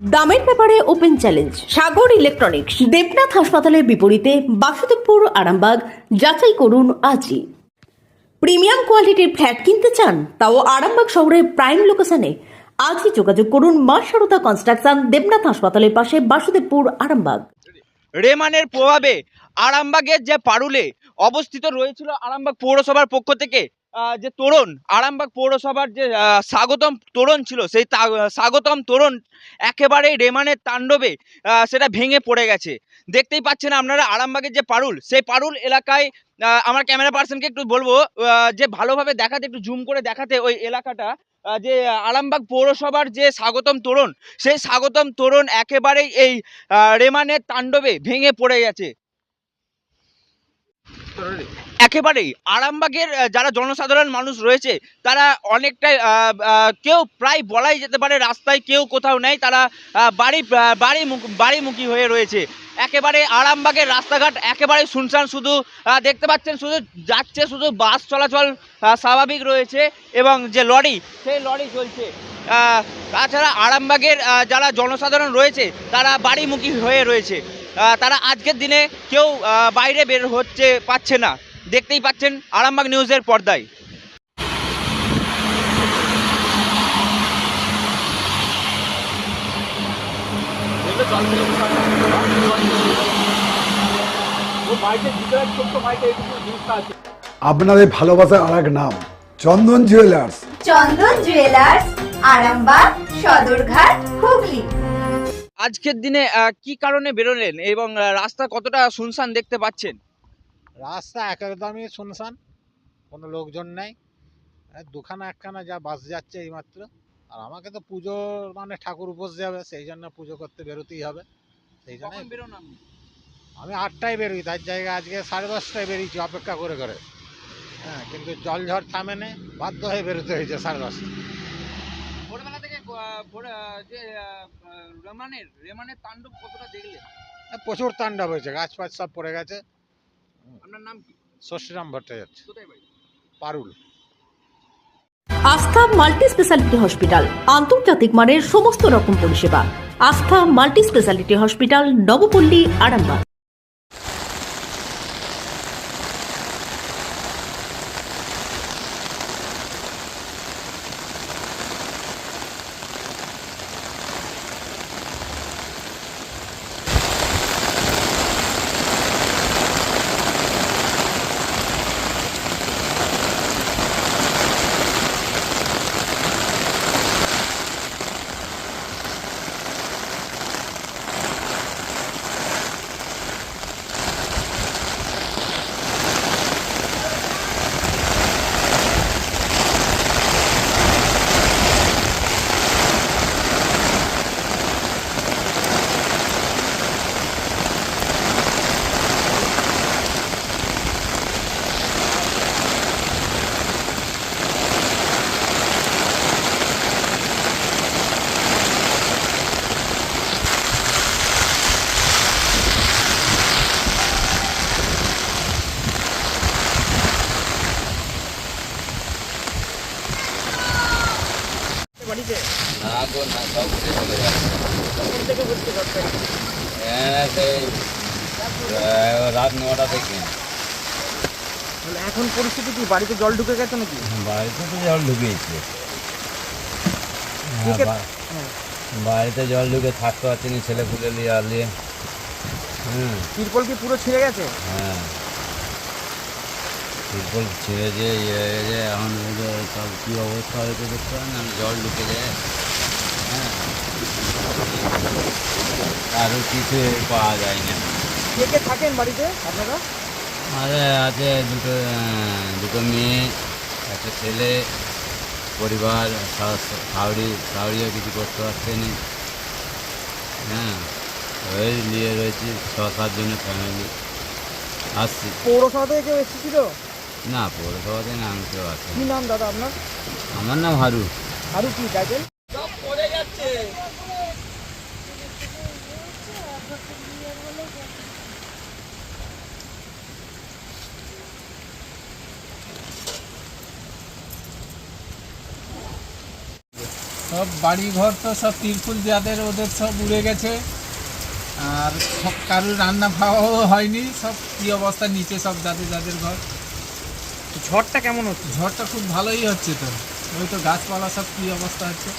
দামের ব্যাপারে open challenge, Sagar electronics, Debnath হাসপাতালের বিপরীতে বাসুদেবপুর, আরামবাগ, যাচাই করুন আজই। প্রিমিয়াম কোয়ালিটির ফ্ল্যাট কিনতে চান, তাও আরামবাগ শহরের প্রাইম লোকেশনে। আজই যোগাযোগ করুন মা সারদা কনস্ট্রাকশন, দেবনাথ হাসপাতালের পাশে বাসুদেবপুর, আরামবাগ। রেমানের প্রভাবে আরামবাগের যে পারুলে অবস্থিত রয়েছিল আরামবাগ পৌরসভার পক্ষ থেকে যে তোরণ, আরামবাগ পৌরসভার যে স্বাগতম তোরণ ছিল, সেই স্বাগতম তোরণ একেবারেই রেমানের তাণ্ডবে সেটা ভেঙে পড়ে গেছে। দেখতেই পাচ্ছেন আপনারা আরামবাগের যে পারুল, সেই পারুল এলাকায় আমার ক্যামেরা পার্সনকে একটু বলব যে ভালোভাবে দেখাতে, একটু জুম করে দেখাতে ওই এলাকাটা যে আরামবাগ পৌরসভার যে স্বাগতম তোরণ, সেই স্বাগতম তোরণ একেবারেই এই রেমানের তাণ্ডবে ভেঙে পড়ে গেছে। একেবারেই। আরামবাগের যারা জনসাধারণ মানুষ রয়েছে, তারা অনেকটাই কেউ প্রায় বলাই যেতে পারে রাস্তায় কেউ কোথাও নেই, তারা বাড়ি বাড়ি মুখ- বাড়িমুখী হয়ে রয়েছে। একেবারে আরামবাগের রাস্তাঘাট একেবারে শুনশান শুধু দেখতে পাচ্ছেন, শুধু যাচ্ছে, শুধু বাস চলাচল স্বাভাবিক রয়েছে এবং যে লরি, সেই লরি চলছে। তাছাড়া আরামবাগের যারা জনসাধারণ রয়েছে, তারা বাড়িমুখী হয়ে রয়েছে। তারা আজকের দিনে কেউ বাইরে বের হচ্ছে, পাচ্ছে না। দেখতেই পাচ্ছেন আরামবাগ নিউজের পর্দায়। আপনাদের ভালোবাসার আর এক নাম চন্দন জুয়েলার্স চন্দন জুয়েলার্স আরামবাগ সদরঘাট হুগলি। আজকের দিনে কি কারণে বেরোলেন এবং রাস্তা কতটা শুনশান দেখতে পাচ্ছেন? রাস্তা একদমই শুনশান কোনো লোকজন নেই। দুখানা একখানা যা বাস যাচ্ছে এইমাত্র। আর আমাকে তো পুজো মানে ঠাকুর উপোস যাবে সেই জন্য পুজো করতে বেরোতেই হবে। সেই জন্য আমি আটটায় বেরোই তার জায়গায় আজকে সাড়ে দশটায় বেরিয়েছি অপেক্ষা করে করে। হ্যাঁ কিন্তু জল ঝড় থামে নে বাধ্য হয়ে বেরোতে হয়েছে সাড়ে দশটা ভোরবেলা থেকে যে রেমানের রেমানের তাণ্ডব কতটা দেখলেন? এই প্রচুর তাণ্ডব হয়েছে গাছ ফাছ সব পড়ে গেছে। আপনার নাম কি? ষষ্ঠীরাম ভট্টাচার্য। কোথায় বাড়ি? পারুল। আস্থা মাল্টি স্পেশালিটি হসপিটাল আন্তর্জাতিক মানের সমস্ত রকম পরিষেবা। Astha multi speciality hospital Nabapalli Arambagh বাড়িতে রাত নটা থেকে এখন পরিস্থিতি কি বাড়িতে জল ঢুকে গেছে নাকি বাড়িতে তো জল ঢুকেছে। বাড়িতে জল ঢুকে থাকতে পারছি না ছেলে পুলে নিয়ে আলিয়ে হুম তিরপল কি পুরো ছিঁড়ে গেছে হ্যাঁ তিরপল ছিঁড়ে যে ইয়ে এখন সব কী অবস্থা হয়েছে দেখতে পারেন জল ঢুকে যায় হ্যাঁ আরও কিছু পাওয়া যায় না কে কে থাকেন বাড়িতে আপনারা? আছে দুটো দুটো মেয়ে একটা ছেলে পরিবার সাউরি সাউরিও কিছু করতে পারছে না। হ্যাঁ ওই নিয়ে রয়েছি ছ সাত জনের ফ্যামিলি আসছি। পৌরসভা থেকে কেউ এসেছিল? না পৌরসভাতে না আমি কেউ আছে কি নাম দাদা আপনার? আমার নাম হারু। আরও কি টাইটেল সব বাড়ি ঘর তো সব তিরপুল যাদের ওদের সব উড়ে গেছে। আর সব কারোর রান্না খাওয়াও হয়নি সব কী অবস্থা নিচে সব যাদের যাদের ঘর। ঝড়টা কেমন হচ্ছে? ঝড়টা খুব ভালোই হচ্ছে তো। ওই তো গাছপালা সব কী অবস্থা হচ্ছে।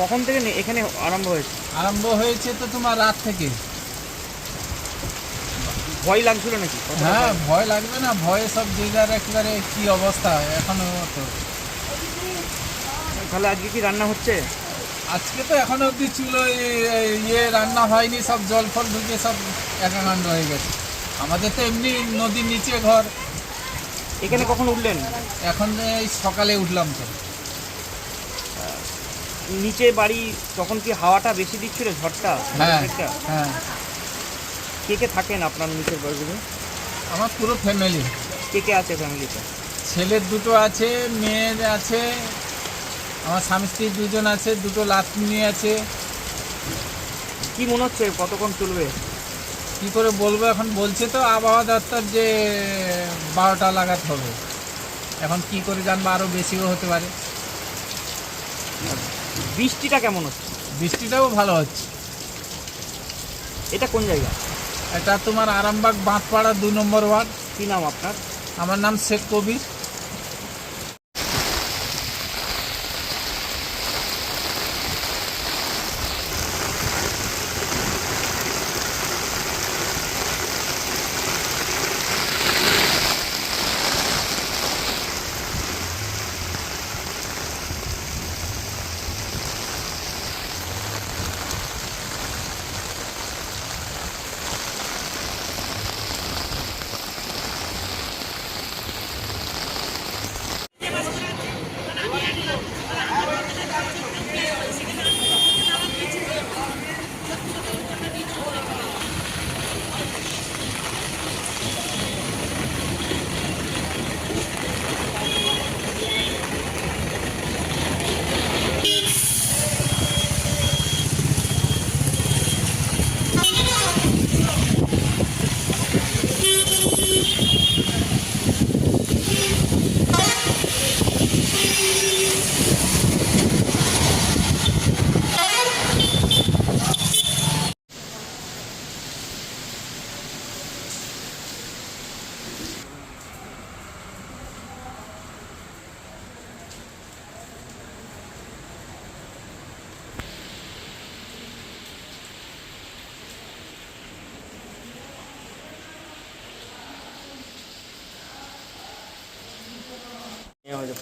কখন থেকে এখানে আরম্ভ হয়েছে? আরম্ভ হয়েছে তো তোমার রাত থেকে। ভয় লাগছিল নাকি? হ্যাঁ ভয়? লাগবে না ভয়ে সব যে যার একেবারে কী অবস্থা এখনও তো। তাহলে আজকে কি রান্না হচ্ছে? আজকে তো এখনও অবধি চুলো ইয়ে রান্না হয়নি সব জল ফল ঢুকে সব একাকাণ্ড হয়ে গেছে। আমাদের তো এমনি নদীর নিচে ঘর। এখানে কখন উঠলেন? এখন এই সকালে উঠলাম তো। নিচে বাড়ি তখন কি হাওয়াটা বেশি দিচ্ছিল ঝড়টা? হ্যাঁ? হ্যাঁ। কে কে থাকেন আপনার নিচের বাড়িগুলো আমার পুরো ফ্যামিলি কে কে আছে ফ্যামিলিতে ছেলের দুটো আছে মেয়ের আছে আমার স্বামী স্ত্রী দুজন আছে দুটো লাতনি আছে। কি মনে হচ্ছে কতক্ষণ চলবে? কি করে বলব এখন? বলছে তো আবহাওয়া দপ্তর যে বারোটা লাগাত হবে। এখন কি করে জানব আরও বেশিও হতে পারে। বৃষ্টিটা কেমন হচ্ছে? বৃষ্টিটাও ভালো হচ্ছে। এটা কোন জায়গা? এটা তোমার আরামবাগ বাঁধপাড়া দুই নম্বর ওয়ার্ড। কি নাম আপনার? আমার নাম শেখ কবির।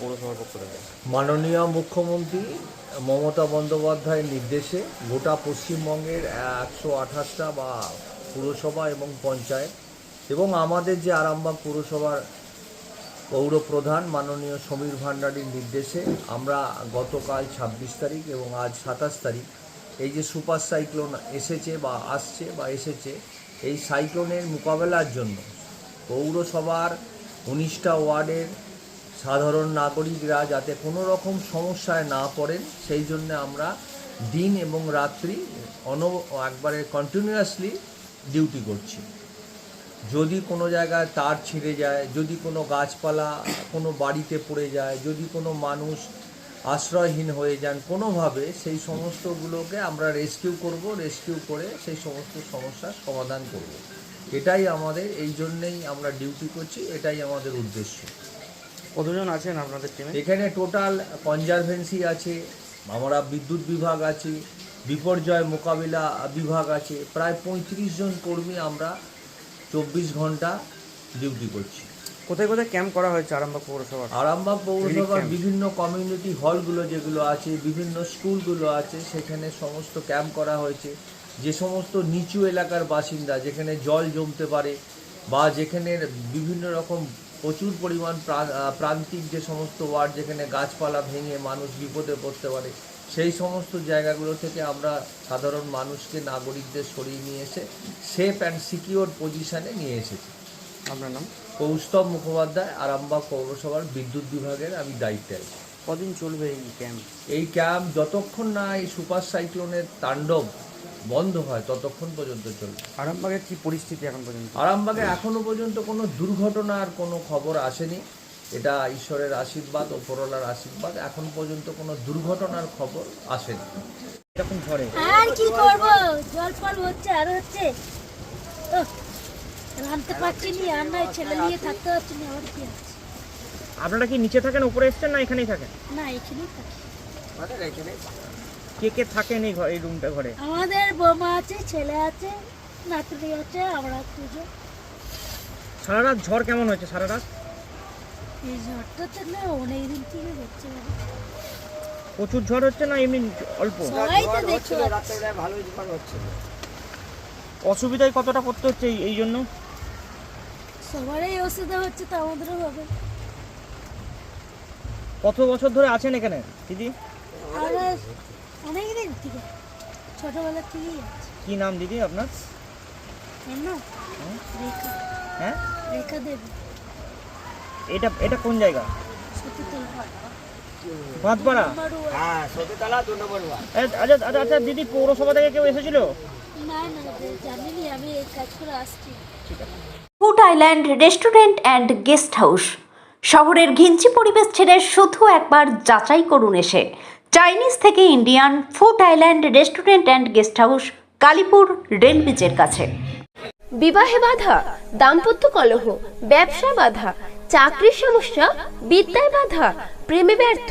পৌরসভার পক্ষ থেকে। মাননীয় মুখ্যমন্ত্রী মমতা বন্দ্যোপাধ্যায়ের নির্দেশে গোটা পশ্চিমবঙ্গের একশো আঠাশটা বা পুরসভা এবং পঞ্চায়েত এবং আমাদের যে আরামবাগ পুরসভার পৌর প্রধান মাননীয় সমীর ভান্ডারীর নির্দেশে আমরা গতকাল ছাব্বিশ তারিখ এবং আজ সাতাশ তারিখ এই যে সুপার সাইক্লোন এসেছে বা আসছে বা এসেছে, এই সাইক্লোনের মোকাবেলার জন্য পৌরসভার উনিশটা ওয়ার্ডের সাধারণ নাগরিকরা যাতে কোনো রকম সমস্যায় না পড়েন, সেই জন্য আমরা দিন এবং রাত্রি অন, একবারে কন্টিনিউয়াসলি ডিউটি করছি। যদি কোনো জায়গায় তার ছিঁড়ে যায়, যদি কোনো গাছপালা কোনো বাড়িতে পড়ে যায়, যদি কোনো মানুষ আশ্রয়হীন হয়ে যান, কোনোভাবে সেই সমস্তগুলোকে আমরা রেস্কিউ করব রেস্কিউ করে সেই সমস্ত সমস্যার সমাধান করব। এটাই আমাদের, এই জন্যেই আমরা ডিউটি করছি, এটাই আমাদের উদ্দেশ্য। কতজন আছেন আপনাদের টিমে এখানে টোটাল কনজারভেন্সি আছে আমরা বিদ্যুৎ বিভাগ আছে বিপর্যয় মোকাবিলা বিভাগ আছে প্রায় পঁয়ত্রিশ জন কর্মী আমরা চব্বিশ ঘণ্টা ডিউটি করছি। কোথায় কোথায় ক্যাম্প করা হয়েছে আরামবাগ পৌরসভার? আরামবাগ পৌরসভার বিভিন্ন কমিউনিটি হলগুলো যেগুলো আছে বিভিন্ন স্কুলগুলো আছে সেখানে সমস্ত ক্যাম্প করা হয়েছে। যে সমস্ত নিচু এলাকার বাসিন্দা যেখানে জল জমতে পারে বা যেখানে বিভিন্ন রকম প্রচুর পরিমাণ প্রা- প্রান্তিক যে সমস্ত ওয়ার্ড যেখানে গাছপালা ভেঙে মানুষ বিপদে পড়তে পারে সেই সমস্ত জায়গাগুলো থেকে আমরা সাধারণ মানুষকে নাগরিকদের সরিয়ে নিয়ে এসে সেফ অ্যান্ড সিকিওর পজিশানে নিয়ে এসেছি। আপনার নাম? কৌস্তব মুখোপাধ্যায় আরামবাগ পৌরসভার বিদ্যুৎ বিভাগের আমি দায়িত্বে আছি। কদিন চলবে এই ক্যাম্প এই ক্যাম্প যতক্ষণ না এই সুপার সাইক্লোনের তাণ্ডব বন্ধ হয় ততক্ষণ পর্যন্ত চলবে। আরামবাগের কি পরিস্থিতি এখন পর্যন্ত? আরামবাগে এখনও পর্যন্ত কোনো দুর্ঘটনার কোনো খবর আসেনি। এটা ঈশ্বরের আশীর্বাদ ও পরলার আশীর্বাদ। এখন পর্যন্ত কোনো দুর্ঘটনার খবর আসেনি। আর কি করব? জল ফল হচ্ছে আর হচ্ছে। পারছি নি আর নয় ছেলে নিয়ে থাকতে পারছি না আমার কি আছে। আপনারা কি নিচে থাকেন উপরে এসছেন না এখানেই থাকেন? না এখানেই থাকি। কে কে থাকেন এই ঘর এই রুমটা ঘরে? আমাদের বৌমা আছে ছেলে আছে নাতনি আছে আমরা পুজো সারা রাত ঝড় কেমন হয়েছে সারা রাত এই ঝড়টা তো না অনেক দিন থেকে হচ্ছে। প্রচুর ঝড় হচ্ছে না এমনি অল্প? সবাই তো অসুবিধায় কতটা পড়তে হচ্ছে এই- এই জন্য? সবারই অসুবিধা হচ্ছে তো আমাদেরও হবে। কত বছর ধরে আছেন এখানে দিদি? আমরা অনেক দিন থেকে ছোটবেলা থেকেই আছে। কি নাম দিদি আপনার? এর না রেখা। হ্যাঁ? রেখা দেবী। এটা এটা কোন জায়গা? সতীতলা মারুয়া আচ্ছা আচ্ছা আচ্ছা দিদি পৌরসভা থেকে কেউ এসেছিল? না না জানিনি আমি এই কাজ করে আসছি। Food island restaurant and guest house. শহরের ঘিঞ্চি পরিবেশ ছেড়ে শুধু একবার যাচাই করুন এসে। চাইনিজ থেকে Indian food island restaurant and guest house Kalipur rail ব্রিজের কাছে। বিবাহে বাধা, দাম্পত্য কলহ, ব্যবসা বাধা, চাকরির সমস্যা, বিদ্যায় বাধা, প্রেমে ব্যর্থ